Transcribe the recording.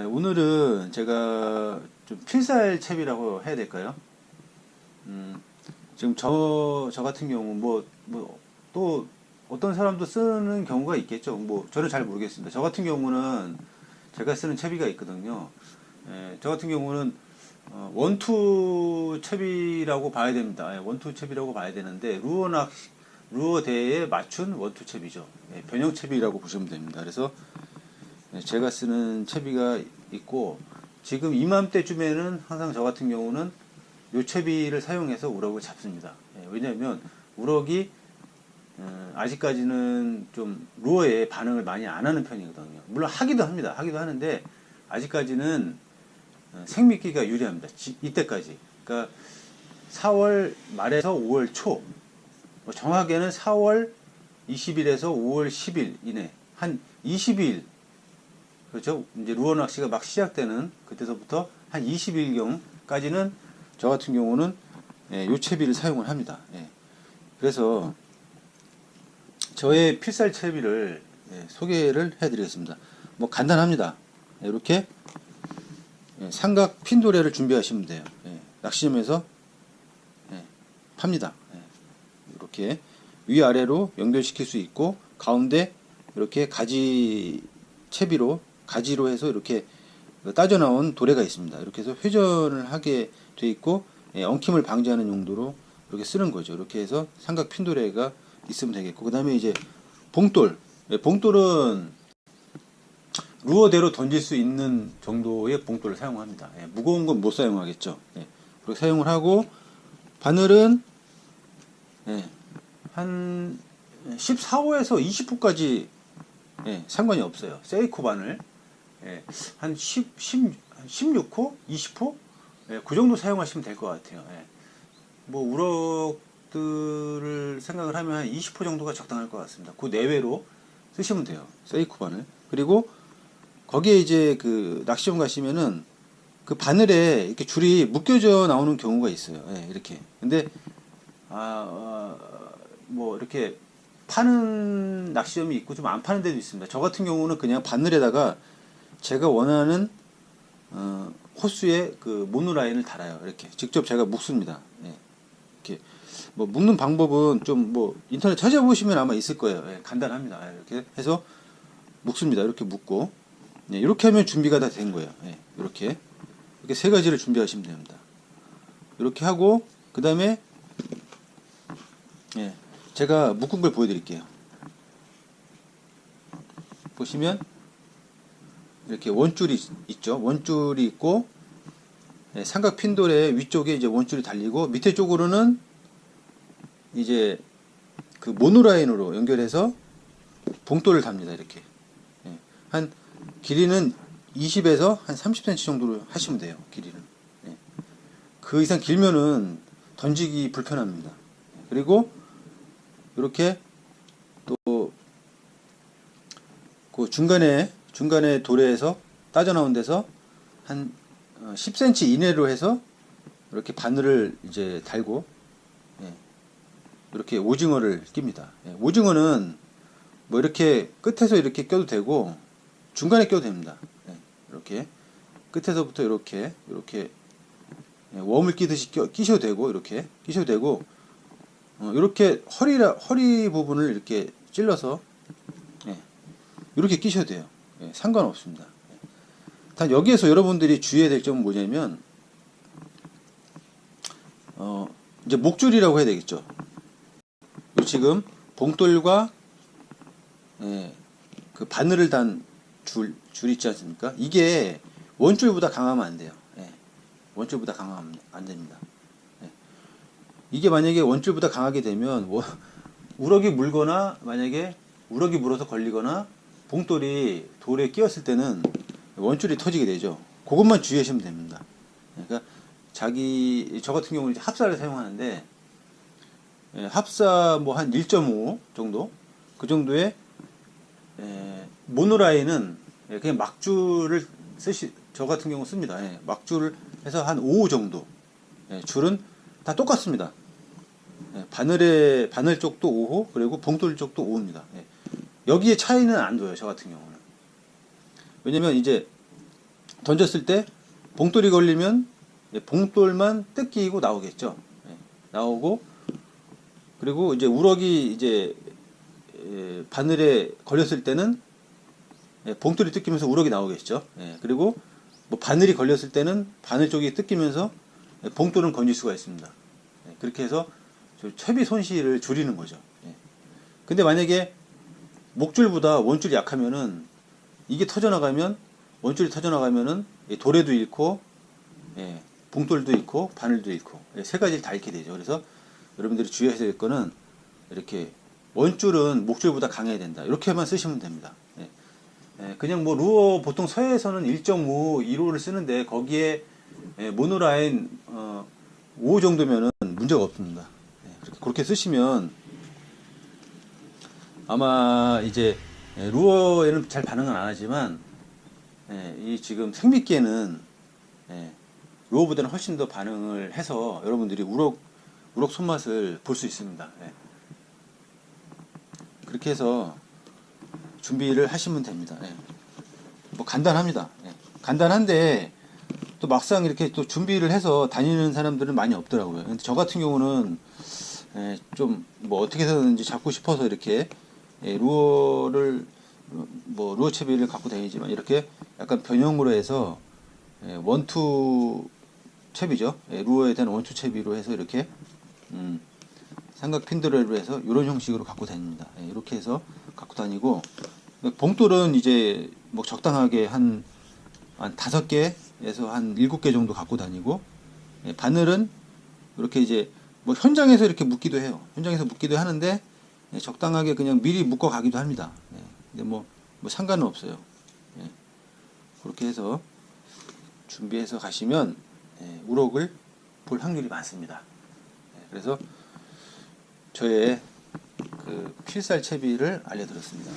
네, 오늘은 제가 좀 필살 챕이라고 해야 될까요? 음, 지금 저, 저 같은 경우 뭐, 뭐, 또 어떤 사람도 쓰는 경우가 있겠죠. 뭐, 저는 잘 모르겠습니다. 저 같은 경우는 제가 쓰는 채비가 있거든요. 예, 저 같은 경우는 어, 원투 채비라고 봐야 됩니다. 예, 원투 채비라고 봐야 되는데, 루어 낚 루어 대에 맞춘 원투 채비죠. 예, 변형 채비라고 보시면 됩니다. 그래서 네, 제가 쓰는 채비가 있고 지금 이맘때쯤에는 항상 저 같은 경우는 요 채비를 사용해서 우럭을 잡습니다. 예, 왜냐하면 우럭이 어, 아직까지는 좀 루어에 반응을 많이 안 하는 편이거든요. 물론 하기도 합니다. 하기도 하는데 아직까지는 어, 생미끼가 유리합니다. 지- 이때까지. 그러니까 4월 말에서 5월 초, 뭐 정확하게는 4월 20일에서 5월 10일 이내 한 20일 그렇죠? 이제 루어 낚시가 막 시작되는 그때서부터 한 20일경까지는 저 같은 경우는 예, 요 채비를 사용을 합니다. 예. 그래서 저의 필살 채비를 예, 소개를 해드리겠습니다. 뭐 간단합니다. 예, 이렇게 예, 삼각 핀도레를 준비하시면 돼요. 예, 낚시점에서 예, 팝니다. 예, 이렇게 위아래로 연결시킬 수 있고 가운데 이렇게 가지 채비로 가지로 해서 이렇게 따져 나온 도래가 있습니다. 이렇게 해서 회전을 하게 돼 있고 예, 엉킴을 방지하는 용도로 이렇게 쓰는 거죠. 이렇게 해서 삼각 핀도레가 있으면 되겠고 그 다음에 이제 봉돌 예, 봉돌은 루어대로 던질 수 있는 정도의 봉돌을 사용합니다. 예, 무거운 건 못 사용하겠죠. 예, 그렇게 사용을 하고 바늘은 예, 한 14호에서 20호까지 예, 상관이 없어요. 세이코 바늘 예, 한 10, 10, 16호, 20호 예, 그 정도 사용하시면 될 것 같아요. 예. 뭐 우럭들을 생각을 하면 한 20호 정도가 적당할 것 같습니다. 그 내외로 쓰시면 돼요. 세이코 바늘. 그리고 거기에 이제 그 낚시점 가시면은 그 바늘에 이렇게 줄이 묶여져 나오는 경우가 있어요. 예, 이렇게. 근데 아, 어, 뭐 이렇게 파는 낚시점이 있고 좀 안 파는 데도 있습니다. 저 같은 경우는 그냥 바늘에다가 제가 원하는 어, 호수에 그 모노라인을 달아요. 이렇게 직접 제가 묶습니다. 예. 이렇게 뭐 묶는 방법은 좀 뭐 인터넷 찾아보시면 아마 있을 거예요. 예, 간단합니다. 예, 이렇게 해서 묶습니다. 이렇게 묶고 예, 이렇게 하면 준비가 다 된 거예요. 예, 이렇게 이렇게 세 가지를 준비하시면 됩니다. 이렇게 하고 그 다음에 예, 제가 묶은 걸 보여드릴게요. 보시면 이렇게 원줄이 있- 있죠. 원줄이 있고 예, 삼각 핀돌의 위쪽에 이제 원줄이 달리고 밑에 쪽으로는 이제 그 모노라인으로 연결해서 봉돌을 답니다. 이렇게 예, 한 길이는 20에서 한 30cm 정도로 하시면 돼요. 길이는 예. 그 이상 길면은 던지기 불편합니다. 그리고 이렇게 또 그 중간에 중간에 도래에서 따져 나온 데서 한 어, 10cm 이내로 해서 이렇게 바늘을 이제 달고 예, 이렇게 오징어를 낍니다. 예, 오징어는 뭐 이렇게 끝에서 이렇게 껴도 되고 중간에 껴도 됩니다. 예, 이렇게 끝에서부터 이렇게 이렇게 예, 웜을 끼듯이 껴, 끼셔도 되고 이렇게 끼셔도 되고 어, 이렇게 허리라 허리 부분을 이렇게 찔러서 예, 이렇게 끼셔도 돼요. 예, 상관없습니다. 예. 단 여기에서 여러분들이 주의해야 될 점은 뭐냐면 어, 이제 목줄이라고 해야 되겠죠. 요 지금 봉돌과 예, 그 바늘을 단 줄, 줄 있지 않습니까? 이게 원줄보다 강하면 안 돼요. 예, 원줄보다 강하면 안 됩니다. 예. 이게 만약에 원줄보다 강하게 되면 워- 우럭이 물거나 만약에 우럭이 물어서 걸리거나 봉돌이 돌에 끼었을 때는 원줄이 터지게 되죠. 그것만 주의하시면 됩니다. 그러니까 자기 저 같은 경우는 합사를 사용하는데 예, 합사 뭐 한 1.5 정도 그 정도의 예, 모노라인은 예, 그냥 막줄을 쓰시 저 같은 경우 씁니다. 예, 막줄을 해서 한 5 정도 예, 줄은 다 똑같습니다. 예, 바늘의 바늘 쪽도 5호 그리고 봉돌 쪽도 5호입니다. 예. 여기에 차이는 안 둬요. 저 같은 경우는. 왜냐면 이제 던졌을 때 봉돌이 걸리면 예, 봉돌만 뜯기고 나오겠죠. 예, 나오고 그리고 이제 우럭이 이제 예, 바늘에 걸렸을 때는 예, 봉돌이 뜯기면서 우럭이 나오겠죠. 예, 그리고 뭐 바늘이 걸렸을 때는 바늘 쪽이 뜯기면서 예, 봉돌은 건질 수가 있습니다. 예, 그렇게 해서 저 채비 손실을 줄이는 거죠. 예. 근데 만약에 목줄보다 원줄이 약하면은 이게 터져나가면 원줄이 터져나가면은 이 도래도 잃고 예, 봉돌도 잃고 바늘도 잃고 예, 세 가지를 다 잃게 되죠. 그래서 여러분들이 주의하셔야 될 거는 이렇게 원줄은 목줄보다 강해야 된다. 이렇게만 쓰시면 됩니다. 예. 예, 그냥 뭐 루어 보통 서해에서는 1.5, 1호를 쓰는데 거기에 예, 모노라인 어, 5 정도면은 문제가 없습니다. 예, 그렇게, 그렇게 쓰시면 아마 이제 예, 루어에는 잘 반응은 안 하지만 예, 이 지금 생미끼에는 예, 루어보다는 훨씬 더 반응을 해서 여러분들이 우럭 우럭 손맛을 볼 수 있습니다. 예. 그렇게 해서 준비를 하시면 됩니다. 예. 뭐 간단합니다. 예. 간단한데 또 막상 이렇게 또 준비를 해서 다니는 사람들은 많이 없더라고요. 근데 저 같은 경우는 예, 좀뭐 어떻게 해서든지 잡고 싶어서 이렇게 예, 루어를 뭐 루어 채비를 갖고 다니지만 이렇게 약간 변형으로 해서 예, 원투 채비죠. 예, 루어에 대한 원투 채비로 해서 이렇게 음, 삼각 핀드레로 해서 이런 형식으로 갖고 다닙니다. 예, 이렇게 해서 갖고 다니고 봉돌은 이제 뭐 적당하게 한, 한 다섯 개에서 한 일곱 개 정도 갖고 다니고 예, 바늘은 이렇게 이제 뭐 현장에서 이렇게 묶기도 해요. 현장에서 묶기도 하는데 예, 적당하게 그냥 미리 묶어 가기도 합니다. 예, 근데 뭐, 뭐 상관은 없어요. 예, 그렇게 해서 준비해서 가시면 예, 우럭을 볼 확률이 많습니다. 예, 그래서 저의 그 필살 채비를 알려드렸습니다.